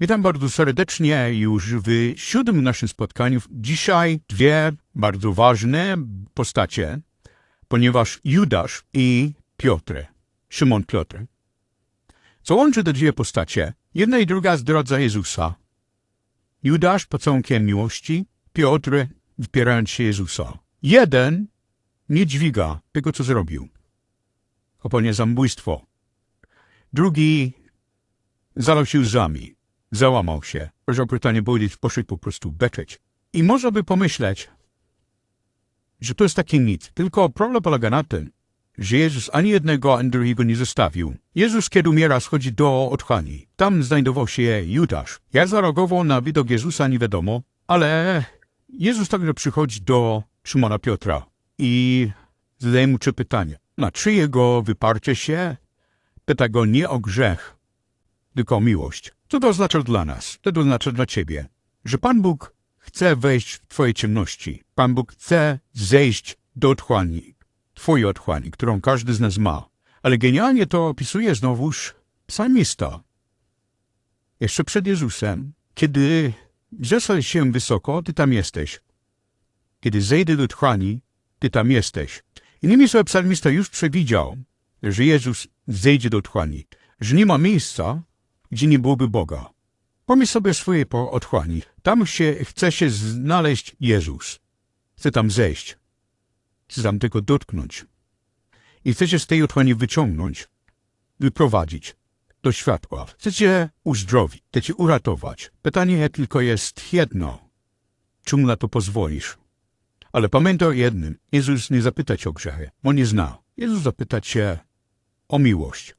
Witam bardzo serdecznie już w siódmym naszym spotkaniu. Dzisiaj dwie bardzo ważne postacie, ponieważ Judasz i Piotr, Szymon Piotr. Co łączy te dwie postacie? Jedna i druga zdradza Jezusa. Judasz pocałunkiem miłości, Piotr wpierając się Jezusa. Jeden nie dźwiga tego, co zrobił. Popełnia zabójstwo. Drugi zalał się łzami. Załamał się. Proszę pytanie powiedzieć, poszedł po prostu beczeć. I można by pomyśleć, że to jest takie nic. Tylko problem polega na tym, że Jezus ani jednego, ani drugiego nie zostawił. Jezus, kiedy umiera, schodzi do otchłani. Tam znajdował się Judasz. Jak zareagował na widok Jezusa, nie wiadomo, ale Jezus także przychodzi do Szymona Piotra i zadaje mu trzy pytania. Na czy jego wyparcie się? Pyta go nie o grzech, tylko o miłość. Co to oznacza dla nas? Co to oznacza dla ciebie? Że Pan Bóg chce wejść w twoje ciemności. Pan Bóg chce zejść do otchłani, twojej otchłani, którą każdy z nas ma. Ale genialnie to opisuje znowuż psalmista. Jeszcze przed Jezusem, kiedy wzesłał się wysoko, ty tam jesteś. Kiedy zejdę do otchłani, ty tam jesteś. Innymi słowy, psalmista już przewidział, że Jezus zejdzie do otchłani, że nie ma miejsca, gdzie nie byłoby Boga. Pomyśl sobie swoje po otchłani. Tam się, chce się znaleźć Jezus. Chce tam zejść. Chce tam tylko dotknąć. I chce się z tej otchłani wyciągnąć, wyprowadzić do światła. Chce cię uzdrowić, chce cię uratować. Pytanie tylko jest jedno. Czy mu na to pozwolisz? Ale pamiętaj o jednym. Jezus nie zapyta cię o grzechy. On nie zna. Jezus zapyta cię o miłość.